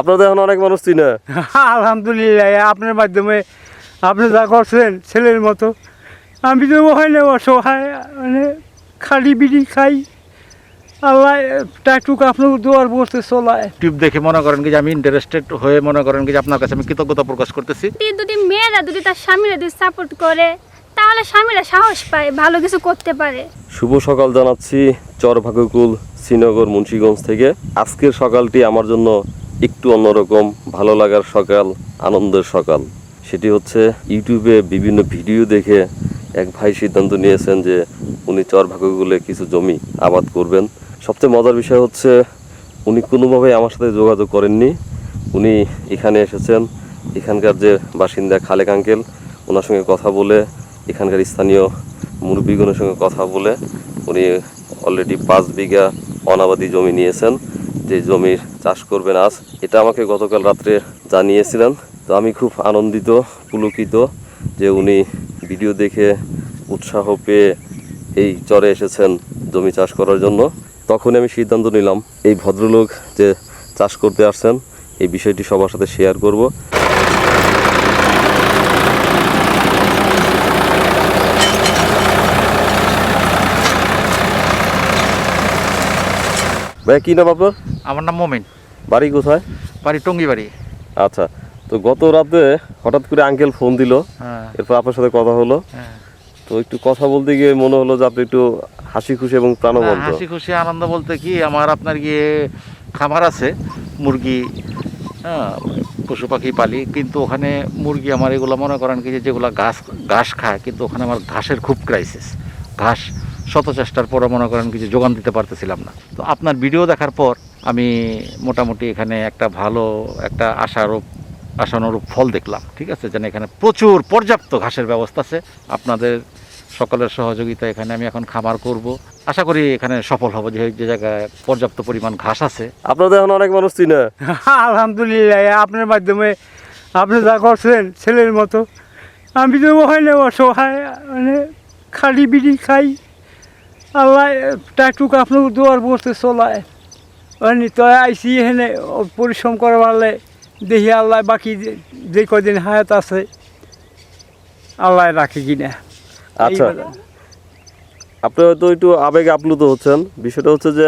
আপনাদের এখন অনেক মানুষ চিনে। আলহামদুলিল্লাহ আপনার মাধ্যমে আপনি যা করছেন ছেলের মতো আমি তো ওখানে অসহায় মানে খালি বিড়ি খাই। আল্লাহ টাটুক আপনার দোয়ার বসতে চলায়। টিউব দেখে মনে করেন কি যে আমি ইন্টারেস্টেড হয়ে মনে করেন কি যে আপনার কাছে আমি কৃতজ্ঞতা প্রকাশ করতেছি। যদি মেয়েরা যদি তার স্বামীরা যদি সাপোর্ট করে তাহলে স্বামীরা সাহস পায় ভালো কিছু করতে পারে। শুভ সকাল জানাচ্ছি চরভাগকুল শ্রীনগর মুন্সীগঞ্জ থেকে। আজকের সকালটি আমার জন্য একটু অন্যরকম, ভালো লাগার সকাল, আনন্দের সকাল। সেটি হচ্ছে ইউটিউবে বিভিন্ন ভিডিও দেখে এক ভাই সিদ্ধান্ত নিয়েছেন যে উনি চরভাগকুলে কিছু জমি আবাদ করবেন। সবচেয়ে মজার বিষয় হচ্ছে উনি কোনোভাবেই আমার সাথে যোগাযোগ করেননি। উনি এখানে এসেছেন, এখানকার যে বাসিন্দা খালেক আঙ্কেল, ওনার সঙ্গে কথা বলে, এখানকার স্থানীয় মুরব্বীগণের সঙ্গে কথা বলে উনি অলরেডি পাঁচ বিঘা অনাবাদি জমি নিয়েছেন। যে জমির চাষ করবেন আজ, এটা আমাকে গতকাল রাত্রে জানিয়েছিলেন। তো আমি খুব আনন্দিত, পুলকিত যে উনি ভিডিও দেখে উৎসাহ পেয়ে এই চরে এসেছেন জমি চাষ করার জন্য। তখন আমি সিদ্ধান্ত নিলাম, এই ভদ্রলোক যে চাষ করতে আসছেন, এই বিষয়টি সবার সাথে শেয়ার করব। ভাইয়া কি নাম আপনার? আমার নাম মোমিন। বাড়ি কোথায়? বাড়ি টঙ্গি বাড়ি আচ্ছা তো গত রাতে হঠাৎ করে আঙ্কেল ফোন দিল। এরপর আপনার সাথে কথা হলো। হ্যাঁ। তো একটু কথা বলতে গিয়ে মনে হলো যে আপনি একটু হাসি খুশি এবং প্রাণবন্ত। হাসি খুশি আনন্দ বলতে কি আমার আপনার গিয়ে খামার আছে মুরগি হ্যাঁ পশু পাখি পালি কিন্তু ওখানে মুরগি আমার এগুলো মনে করেন কি যে যেগুলো ঘাস ঘাস খায় কিন্তু ওখানে আমার ঘাসের খুব ক্রাইসিস ঘাস শত চেষ্টার পরে মনে করেন কিছু যোগান দিতে পারতেছিলাম না। তো আপনার ভিডিও দেখার পর আমি মোটামুটি এখানে একটা ভালো একটা আশারূপ আশানুরূপ ফল দেখলাম ঠিক আছে? যেন এখানে প্রচুর পর্যাপ্ত ঘাসের ব্যবস্থা আছে। আপনাদের সকলের সহযোগিতা এখানে আমি এখন খামার করব। আশা করি এখানে সফল হব যে যে জায়গায় পর্যাপ্ত পরিমাণ ঘাস আছে। আপনাদের এখন অনেক মানুষ চিনে। আলহামদুলিল্লাহ আপনার মাধ্যমে আপনি যা করছেন ছেলের মতো। আমি তো ওখানে অসহায় মানে খালি বিড়ি খাই। আল্লাহ টাটুক আপনার দুয়ার বসতে চলায়। মানে তো আইসি এখানে পরিশ্রম করা পারলে দেখি আল্লাহ বাকি যে- কদিন হায়াত আছে আল্লাহ রাখে কিনা। আচ্ছা। আপনি হয়তো একটু আবেগ আপ্লুত হচ্ছেন। বিষয়টা হচ্ছে যে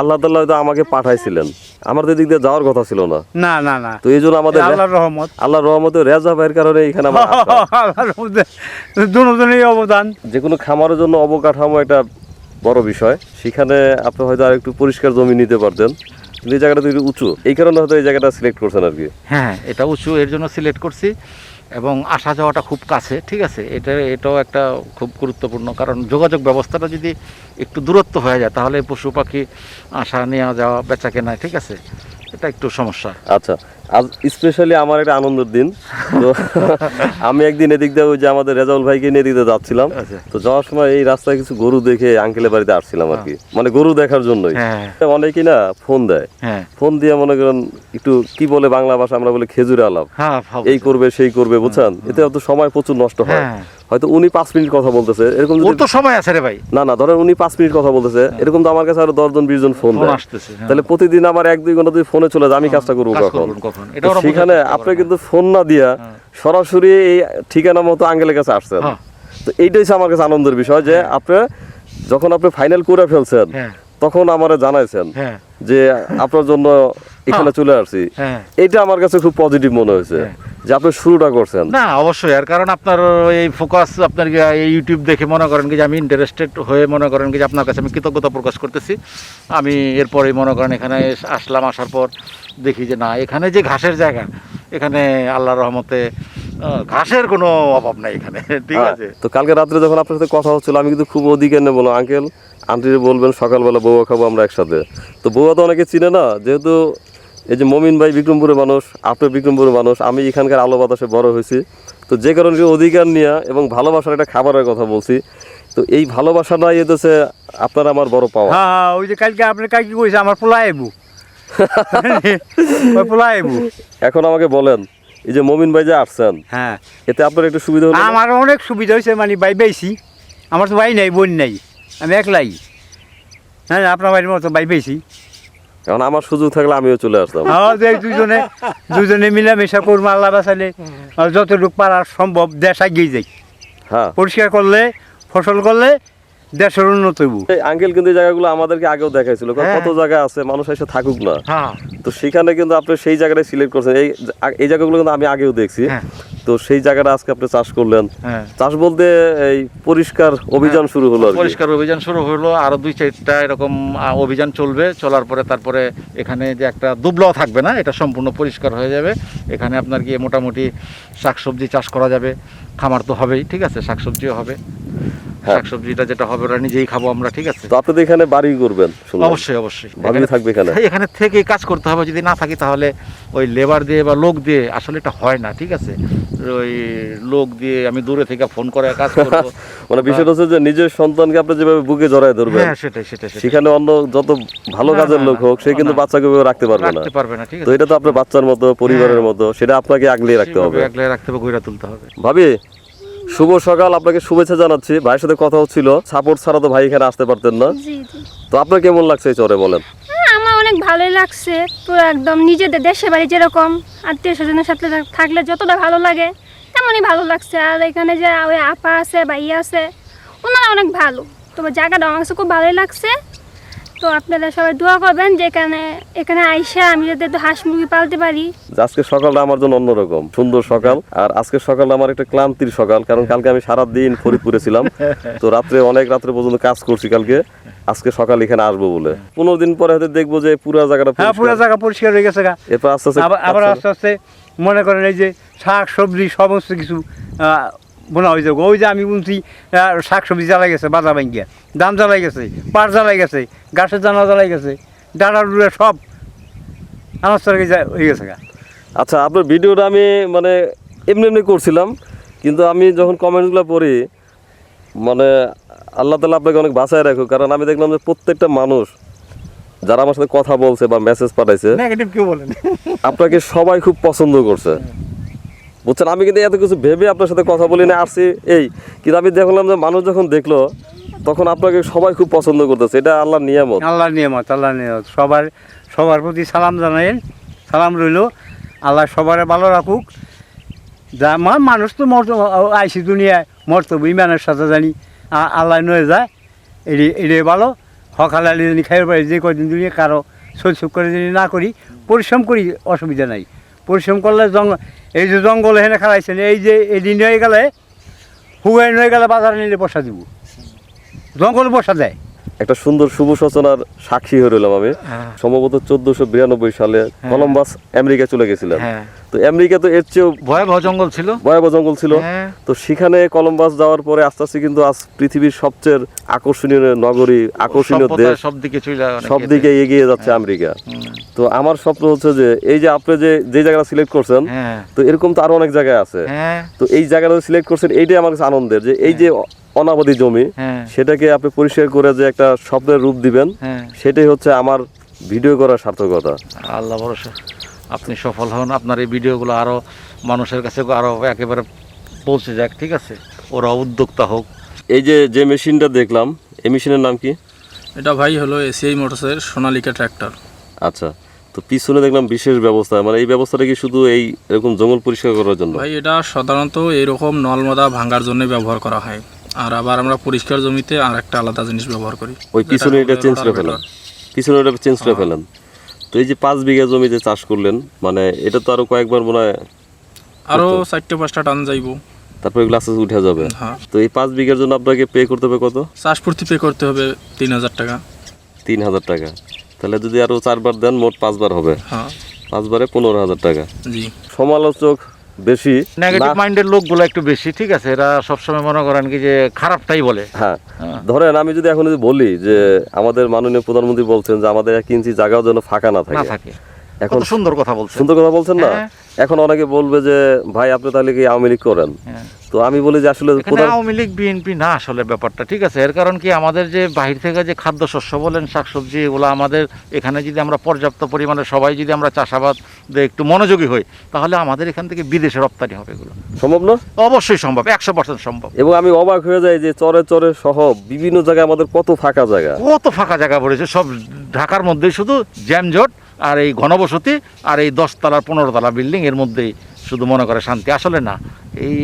আল্লাহ তাল্লাহ হয়তো আমাকে পাঠাইছিলেন। আমার তো এদিক দিয়ে যাওয়ার কথা ছিল না। না না না। তো এই জন্য আমাদের আল্লাহর রহমত। আল্লাহ রহমতে রেজা ভাইয়ের কারণে এখানে। আল্লাহর দুজনেরই অবদান। যে কোনো খামারের জন্য অবকাঠামো একটা বড় বিষয়। সেখানে আপনি হয়তো আর একটু পরিষ্কার জমি নিতে পারতেন। এই জায়গাটা তো একটু উঁচু। এই কারণে হয়তো এই জায়গাটা সিলেক্ট করছেন আর কি। হ্যাঁ এটা উঁচু এর জন্য সিলেক্ট করছি। এবং আসা যাওয়াটা খুব কাছে, ঠিক আছে? এটা, এটাও একটা খুব গুরুত্বপূর্ণ, কারণ যোগাযোগ ব্যবস্থাটা যদি একটু দূরত্ব হয়ে যায়, তাহলে পশু পাখি আসা নেওয়া যাওয়া, বেচা কেনা, ঠিক আছে? এটা একটু সমস্যা। আচ্ছা আজ স্পেশালি আমার একটা আনন্দের দিন। তো আমি একদিন এদিক দিয়ে ওই যে আমাদের রেজাউল ভাইকে নিয়ে দিয়ে যাচ্ছিলাম। আচ্ছা। তো যাওয়ার সময় এই রাস্তায় কিছু গরু দেখে আঙ্কেলের বাড়িতে আসছিলাম আর কি। মানে গরু দেখার জন্যই। হ্যাঁ। অনেকেই না ফোন দেয়। হ্যাঁ। ফোন দিয়ে মনে করেন একটু কি বলে বাংলা ভাষা আমরা বলে খেজুরে আলাপ। হ্যাঁ এই করবে সেই করবে বুঝছেন? এতে অত সময় প্রচুর নষ্ট হয়। হ্যাঁ। হয়তো উনি পাঁচ মিনিট কথা বলতেছে। এরকম ওর তো সময় আছে রে ভাই। না না ধরেন উনি পাঁচ মিনিট কথা বলতেছে এরকম তো আমার কাছে আরও দশজন বিশ জন ফোন আসতেছে হ্যাঁ। তাহলে প্রতিদিন আমার এক দুই ঘণ্টা যদি ফোনে চলে যায় আমি কাজটা করব কখন? সেখানে আপনি কিন্তু ফোন না দিয়া সরাসরি এই ঠিকানা মতো আঙ্গেলের কাছে আসছেন। হ্যাঁ। তো এইটাই আমার কাছে আনন্দের বিষয় যে আপনি যখন আপনি ফাইনাল করে ফেলছেন হ্যাঁ। তখন আমারে জানাইছেন হ্যাঁ। যে আপনার জন্য এখানে চলে আসছি। হ্যাঁ। এটা আমার কাছে খুব পজিটিভ মনে হয়েছে হ্যাঁ। যে আপনি শুরুটা করছেন। না অবশ্যই। আর কারণ আপনার এই ফোকাস আপনার এই ইউটিউব দেখে মনে করেন যে আমি ইন্টারেস্টেড হয়ে মনে করেন যে আপনার কাছে আমি কৃতজ্ঞতা প্রকাশ করতেছি। আমি এরপরেই মনে করেন এখানে আসলাম আসার পর দেখি যে না এখানে যে ঘাসের জায়গা এখানে আল্লাহ রহমতে ঘাসের কোনো অভাব নাই এখানে। ঠিক হ্যাঁ, আছে? তো কালকে রাত্রে যখন আপনার সাথে কথা হচ্ছিল আমি কিন্তু খুব অধিকার নেই বলো আঙ্কেল আন্টিরে বলবেন সকালবেলা বউয়া খাব আমরা একসাথে। তো বউয়া তো অনেকে চিনে না যেহেতু এই যে মমিন ভাই বিক্রমপুরের মানুষ আপনি বিক্রমপুরের মানুষ আমি এখানকার আলো বাতাসে বড় হয়েছি। তো যে কারণে অধিকার নিয়ে এবং ভালোবাসার একটা খাবারের কথা বলছি। তো এই ভালোবাসাটাই এদেশে আপনার আমার বড় পাওয়া। হ্যাঁ হ্যাঁ ওই যে কালকে আপনি কালকে কইছে আমার পোলা এবু এখন আমাকে বলেন এই যে মমিন ভাই যে আসছেন হ্যাঁ। এতে আপনার একটু সুবিধা হলো আমার অনেক সুবিধা হয়েছে মানে ভাই বেশি আমার তো ভাই নাই বোন নাই। আমি একলাই। হ্যাঁ আপনার বাড়ির মতো বাড়ি পেয়েছি। কারণ আমার সুযোগ থাকলে আমিও চলে আসতাম। আমাদের দুজনে দুজনে মিলামেশা করব আল্লাহ বাঁচালে যতটুকু পারা সম্ভব দেশ এগিয়ে যাই। হ্যাঁ। পরিষ্কার করলে ফসল করলে দেশের উন্নত হইব। আঙ্কেল কিন্তু জায়গাগুলো আমাদেরকে আগেও দেখাইছিল। হ্যাঁ। কত জায়গা আছে মানুষ এসে থাকুক না। হ্যাঁ। তো সেখানে কিন্তু আপনি সেই জায়গাটাই সিলেক্ট করছেন। এই এই জায়গাগুলো কিন্তু আমি আগেও দেখছি। হ্যাঁ। তো সেই জায়গাটা আজকে আপনি চাষ করলেন। চাষ বলতে এই পরিষ্কার অভিযান শুরু হলো পরিষ্কার অভিযান শুরু হলো। আরও দুই চারটা এরকম অভিযান চলবে। চলার পরে তারপরে এখানে যে একটা দুবলাও থাকবে না এটা সম্পূর্ণ পরিষ্কার হয়ে যাবে। এখানে আপনার গিয়ে মোটামুটি শাকসবজি চাষ করা যাবে। খামার তো হবেই ঠিক আছে? শাকসবজিও হবে। শাকসবজিটা যেটা হবে ওটা নিজেই খাব আমরা ঠিক আছে? তো আপনি তো এখানে বাড়ি করবেন অবশ্যই অবশ্যই। এখানে- থাকবে এখানে? এখানে থেকে কাজ করতে হবে যদি না থাকি তাহলে ওই লেবার দিয়ে বা লোক দিয়ে আসলে এটা হয় না ঠিক আছে? ওই লোক দিয়ে আমি দূরে থেকে ফোন করে কাজ করব। মানে বিষয়টা হচ্ছে যে নিজের সন্তানকে আপনি যেভাবে বুকে জড়ায় ধরবেন হ্যাঁ সেটাই সেটাই সেখানে অন্য যত ভালো কাজের লোক হোক সে কিন্তু। বাচ্চাকে রাখতে পারবে না। রাখতে পারবে না ঠিক তো এটা তো আপনার বাচ্চার মতো পরিবারের হ্যাঁ। মতো সেটা আপনাকে আগলিয়ে রাখতে হবে। আগলে রাখতে হবে গইরা তুলতে হবে। ভাবি শুভ সকাল আপনাকে শুভেচ্ছা জানাচ্ছি। ভাইয়ের সাথে কথা হচ্ছিল। সাপোর্ট ছাড়া তো ভাই এখানে আসতে পারতেন না। তো আপনার কেমন লাগছে এই চরে বলেন? হ্যাঁ আমার অনেক ভালোই লাগছে। পুরো একদম নিজেদের দেশে বাড়ি যেরকম আত্মীয় স্বজনের সাথে থাকলে যতটা ভালো লাগে তেমনই ভালো লাগছে। আর এখানে যে ওই আপা আছে ভাইয়া আছে ওনারা অনেক ভালো। তবে জায়গাটা আমার কাছে খুব ভালোই লাগছে। তো আপনারা সবাই দোয়া করবেন যে এখানে এখানে আইসা আমি যাতে একটু হাঁস মুরগি পালতে পারি। আজকে সকালটা আমার জন্য অন্যরকম সুন্দর সকাল। আর আজকের সকালটা আমার একটা ক্লান্তির সকাল কারণ কালকে আমি সারা দিন ফরিদপুরে ছিলাম। তো রাত্রে অনেক রাত্রে পর্যন্ত কাজ করছি কালকে। আজকে সকাল এখানে আসব বলে। পনেরো দিন পরে হয়তো দেখব যে পুরো জায়গাটা হ্যাঁ পুরো জায়গা পরিষ্কার হয়ে গেছে এরপর আস্তে আস্তে আবার আবার আস্তে আস্তে মনে করেন এই যে শাক সবজি সমস্ত কিছু বোনা হয়ে যাবে ওই যে আমি বলছি শাক সবজি জ্বালাই গেছে বাজা ভাঙ্গিয়া। দাম জ্বালাই গেছে পাট জ্বালাই গেছে গাছের দানা জ্বালাই গেছে ডাটা ডুড়ে সব তরকারি হয়ে গেছে গা। আচ্ছা আপনার ভিডিওটা আমি মানে এমনি এমনি করছিলাম কিন্তু আমি যখন কমেন্টগুলো পড়ি মানে আল্লাহ তালা আপনাকে অনেক বাঁচায় রাখো কারণ আমি দেখলাম যে প্রত্যেকটা মানুষ যারা আমার সাথে কথা বলছে বা মেসেজ পাঠাইছে নেগেটিভ কেউ বলেন। আপনাকে সবাই খুব পছন্দ করছে। বুঝছেন, আমি কিন্তু এত কিছু ভেবে আপনার সাথে কথা বলি না, আসছি এই, কিন্তু আমি দেখলাম যে মানুষ যখন দেখল, তখন আপনাকে সবাই খুব পছন্দ করতেছে, এটা আল্লাহর নিয়ামত। আল্লাহ নিয়ামত আল্লাহ নিয়ামত। সবার সবার প্রতি সালাম জানাইন সালাম রইল। আল্লাহ সবার ভালো রাখুক। যা মানুষ তো মর আইসি দুনিয়ায়, মরতো, ইমানের সাথে জানি। আল্লাহ নয়ে যায় এটি এটাই ভালো। হকালালি জানি খাইতে পারি, যে কদিন দুনিয়া কারও শৈশব করে যদি না করি, পরিশ্রম করি, অসুবিধা নাই। পরিশ্রম করলে জঙ্গল এই যে জঙ্গল এখানে খেলাইছেন, এই যে এদিন হয়ে গেলে হুগাই হয়ে গেলে বাজারে নিলে বসা দিব। জঙ্গল বসা দেয় একটা সুন্দর শুভ সূচনার সাক্ষী হয়ে রইলাম আমি। হ্যাঁ। সম্ভবত চোদ্দশো বিরানব্বই সালে কলম্বাস আমেরিকা চলে গেছিলেন। হ্যাঁ। তো আমেরিকা তো এর চেয়েও ভয়াবহ জঙ্গল ছিল। ভয়াবহ জঙ্গল ছিল। হ্যাঁ। তো সেখানে কলম্বাস যাওয়ার পরে আস্তে আস্তে কিন্তু আজ পৃথিবীর সবচেয়ে আকর্ষণীয় নগরী আকর্ষণীয় দেশ সব দিকে সব দিকে এগিয়ে যাচ্ছে আমেরিকা। তো আমার স্বপ্ন হচ্ছে যে এই যে আপনি যে যে জায়গাটা সিলেক্ট করছেন হ্যাঁ। তো এরকম তো আরও অনেক জায়গায় আছে। হ্যাঁ। তো এই জায়গাটা সিলেক্ট করছেন এইটাই আমার কাছে আনন্দের যে এই যে অনাবাদি জমি হ্যাঁ। সেটাকে আপনি পরিষ্কার করে যে একটা স্বপ্নের রূপ দিবেন হ্যাঁ। সেটাই হচ্ছে আমার ভিডিও করার সার্থকতা। আল্লাহ ভরসা। আপনি সফল হন আপনার এই ভিডিওগুলো আরও মানুষের কাছে আরও একেবারে পৌঁছে যাক ঠিক আছে? ওরা উদ্যোক্তা হোক। এই যে যে মেশিনটা দেখলাম এই মেশিনের নাম কি? এটা ভাই হলো এসিআই মোটরসের সোনালিকা ট্র্যাক্টর। আচ্ছা তো পিছনে দেখলাম বিশেষ ব্যবস্থা মানে এই ব্যবস্থাটা কি শুধু এই এরকম জঙ্গল পরিষ্কার করার জন্য? ভাই এটা সাধারণত এরকম নলমদা ভাঙার জন্য ব্যবহার করা হয়। আর আবার আমরা পরিষ্কার জমিতে আর একটা আলাদা জিনিস ব্যবহার করি। ওই পিছনে এটা চেঞ্জ করে vetor। পিছনে ওটা চেঞ্জ করে ফেলেন। তো এই যে পাঁচ বিঘা জমিতে চাষ করলেন মানে এটা তো আরও কয়েকবার মনে হয় আরও চারটে পাঁচটা টান যাইব। তারপরে এগুলো আস্তে আস্তে উঠে যাবে। হ্যাঁ। তো এই পাঁচ বিঘার জন্য আপনাকে পে করতে হবে কত? চাষ প্রতি পে করতে হবে তিন হাজার টাকা। তিন হাজার টাকা। তাহলে যদি আরও চারবার দেন মোট পাঁচবার হবে। হ্যাঁ। পাঁচবারে পনেরো হাজার টাকা। জি। সমালোচক বেশি নেগেটিভ মাইন্ডের লোকগুলো একটু বেশি ঠিক আছে? এরা সবসময় মনে করেন কি যে খারাপটাই বলে। হ্যাঁ। হ্যাঁ। ধরেন আমি যদি এখন যদি বলি যে আমাদের মাননীয় প্রধানমন্ত্রী বলছেন যে আমাদের এক ইঞ্চি জায়গাও যেন ফাঁকা না থাকে। এখন সুন্দর কথা বলছে সুন্দর কথা বলছেন না? হ্যাঁ। এখন অনেকে বলবে যে ভাই আপনি তাহলে কি আওয়ামী লীগ করেন? হ্যাঁ। তো আমি বলি যে আসলে আওয়ামী লীগ বিএনপি না আসলে ব্যাপারটা ঠিক আছে? এর কারণ কি আমাদের যে বাহির থেকে যে খাদ্যশস্য বলেন শাকসবজি এগুলো আমাদের এখানে যদি আমরা পর্যাপ্ত পরিমাণে সবাই যদি আমরা চাষাবাদ একটু মনোযোগী হই তাহলে আমাদের এখান থেকে বিদেশে রপ্তানি হবে এগুলো। সম্ভব না? অবশ্যই সম্ভব একশো পার্সেন্ট সম্ভব। এবং আমি অবাক হয়ে যাই যে চরে চরে সহ বিভিন্ন জায়গায় আমাদের কত ফাঁকা জায়গা। কত ফাঁকা জায়গা পড়েছে সব ঢাকার মধ্যেই শুধু জ্যামজট আর এই ঘনবসতি আর এই দশতলা পনেরো তলা বিল্ডিং এর মধ্যেই শুধু মনে করে শান্তি। আসলে না এই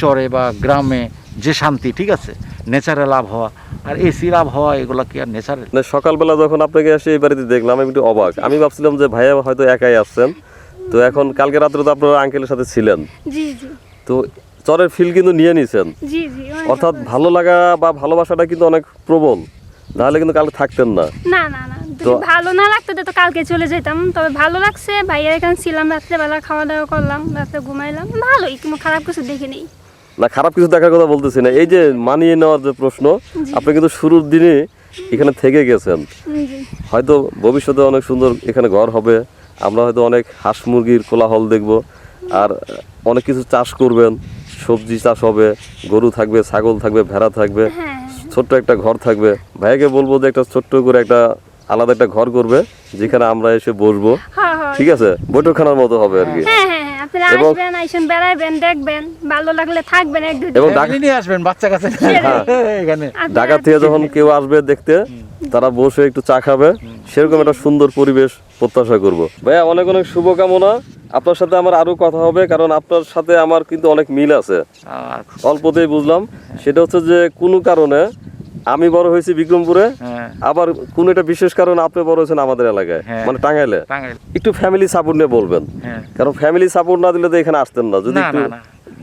চরে বা গ্রামে যে শান্তি ঠিক আছে নেচারে লাভ হওয়া আর এসি লাভ হওয়া এগুলো কি আর নেচারাল মানে সকালবেলা যখন আপনাকে এসে এই বাড়িতে দেখলাম আমি একটু অবাক। আমি ভাবছিলাম যে ভাইয়া হয়তো একাই আসছেন। তো এখন কালকে রাত্রে তো আপনারা আঙ্কেলের সাথে ছিলেন। জি জি। তো চরের ফিল কিন্তু নিয়ে নিছেন। জি জি অনেক অর্থাৎ। ভালো লাগা বা ভালোবাসাটা কিন্তু অনেক প্রবল। নাহলে কিন্তু কালকে থাকতেন না। না না না। ভালো না লাগতো তো কালকে চলে যেতাম। তবে ভালো লাগছে ভাইয়ের এখানে ছিলাম রাত্রেবেলা খাওয়া দাওয়া করলাম রাত্রে ঘুমাইলাম। ভালোই কোনো খারাপ কিছু দেখিনি না খারাপ কিছু দেখার কথা বলতেছি না। এই যে মানিয়ে নেওয়ার যে প্রশ্ন আপনি কিন্তু শুরুর দিনে এখানে থেকে গেছেন। হয়তো ভবিষ্যতে অনেক সুন্দর এখানে ঘর হবে। আমরা হয়তো অনেক হাঁস মুরগির কোলাহল দেখব। আর অনেক কিছু চাষ করবেন। সবজি চাষ হবে গরু থাকবে ছাগল থাকবে ভেড়া থাকবে। হ্যাঁ। ছোট্ট একটা ঘর থাকবে। ভাইয়াকে বলব যে একটা ছোট্ট করে একটা আলাদা একটা ঘর করবে যেখানে আমরা এসে বসবো। হ্যাঁ হ্যাঁ। ঠিক আছে? বৈঠকখানার মতো হবে আর কি। হ্যাঁ হ্যাঁ হ্যাঁ। আপনারা এবং- আসবেন আইসেন বেড়াইবেন দেখবেন। ভালো লাগলে থাকবেন এবং ঢাকা আসবেন বাচ্চা কাছে এখানে। ঢাকা থেকে যখন কেউ আসবে দেখতে তারা বসে একটু চা খাবে। সেরকম একটা সুন্দর পরিবেশ প্রত্যাশা করব। ভাইয়া অনেক অনেক শুভকামনা। আপনার সাথে আমার আরও কথা হবে কারণ আপনার সাথে আমার কিন্তু অনেক মিল আছে। অল্পতেই বুঝলাম। সেটা হচ্ছে যে কোনো কারণে আমি বড় হয়েছি বিক্রমপুরে হ্যাঁ। আবার কোন একটা বিশেষ কারণে আপনি বড় হয়েছেন আমাদের এলাকায় হ্যাঁ। মানে টাঙ্গাইলে। একটু ফ্যামিলি সাপোর্ট নিয়ে বলবেন। হ্যাঁ। কারণ ফ্যামিলি সাপোর্ট না দিলে তো এখানে আসতেন না যদি একটু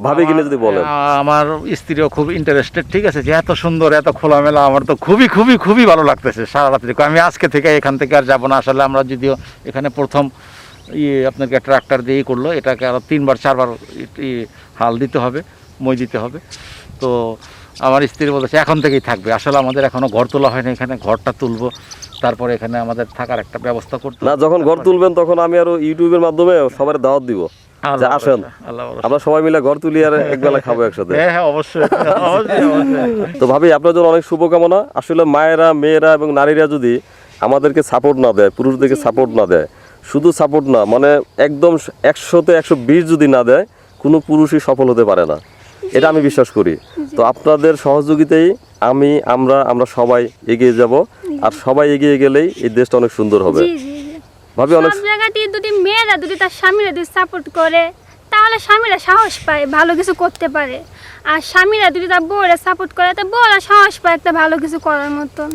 ভাবে কিনে যদি বলেন। আমার- স্ত্রীও খুব ইন্টারেস্টেড ঠিক আছে যে এত সুন্দর এত খোলামেলা আমার তো খুবই খুবই খুবই ভালো লাগতেছে সারা রাত্রি আমি আজকে থেকে এখান থেকে আর যাব না। আসলে আমরা যদিও এখানে প্রথম ইয়ে আপনাকে ট্রাক্টর দিয়েই করল এটাকে আরও তিনবার চারবার হাল দিতে হবে মই দিতে হবে। তো আমার স্ত্রী বলেছে এখন থেকেই থাকবে। আসলে আমাদের এখনও ঘর তোলা হয়নি এখানে ঘরটা তুলবো। তারপরে এখানে আমাদের থাকার একটা ব্যবস্থা করতে না যখন ঘর তুলবেন তখন আমি আরও ইউটিউবের মাধ্যমে সবার দাওয়াত দিব। যে আসেন। আমরা সবাই মিলে ঘর তুলি আর একবেলা খাব একসাথে। হ্যাঁ হ্যাঁ অবশ্যই তো ভাবি আপনার জন্য অনেক শুভকামনা। আসলে মায়েরা মেয়েরা এবং নারীরা যদি আমাদেরকে সাপোর্ট না দেয় পুরুষদেরকে সাপোর্ট না দেয় শুধু সাপোর্ট না মানে একদম একশোতে একশো বিশ যদি না দেয় কোনো পুরুষই সফল হতে পারে না। এটা আমি বিশ্বাস করি। তো আপনাদের সহযোগিতাই আমি আমরা আমরা সবাই এগিয়ে যাব। আর সবাই এগিয়ে গেলেই এই দেশটা অনেক সুন্দর হবে। ভাবি অনেক সব যদি মেয়েরা যদি তার স্বামীরা যদি সাপোর্ট করে তাহলে স্বামীরা সাহস পায় ভালো কিছু করতে পারে। আর স্বামীরা যদি তার বউরা সাপোর্ট করে তা বউরা সাহস পায় একটা ভালো কিছু করার মতন।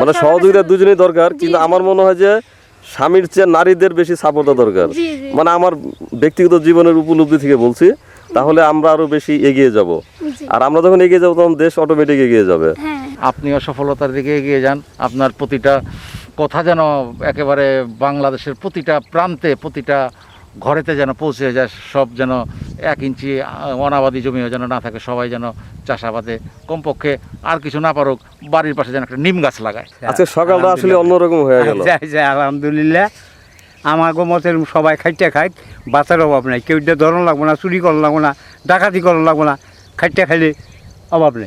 মানে সহযোগিতা দুজনেই দরকার কিন্তু আমার মনে হয় যে স্বামীর চেয়ে নারীদের বেশি সাপোর্টটা দরকার। মানে আমার ব্যক্তিগত জীবনের উপলব্ধি থেকে বলছি তাহলে আমরা আরও বেশি এগিয়ে যাব। আর আমরা যখন এগিয়ে যাব তখন দেশ অটোমেটিক এগিয়ে যাবে। হ্যাঁ। আপনিও সফলতার দিকে এগিয়ে যান। আপনার প্রতিটা কথা যেন একেবারে বাংলাদেশের প্রতিটা প্রান্তে প্রতিটা ঘরেতে যেন পৌঁছে যায় সব যেন এক ইঞ্চি অনাবাদী জমিও যেন না থাকে সবাই যেন চাষাবাদে কমপক্ষে আর কিছু না পারুক বাড়ির পাশে যেন একটা নিম গাছ লাগায়। আজকে সকালটা আসলে অন্যরকম হয়ে গেল। আলহামদুলিল্লাহ। আমার মতের সবাই খাইতে খাই বাঁচার অভাব নাই। কেউ ধরন লাগবো না, চুরি করা লাগবো না, ডাকাতি করা লাগবো না খাইতে খাইলে অভাব নেই।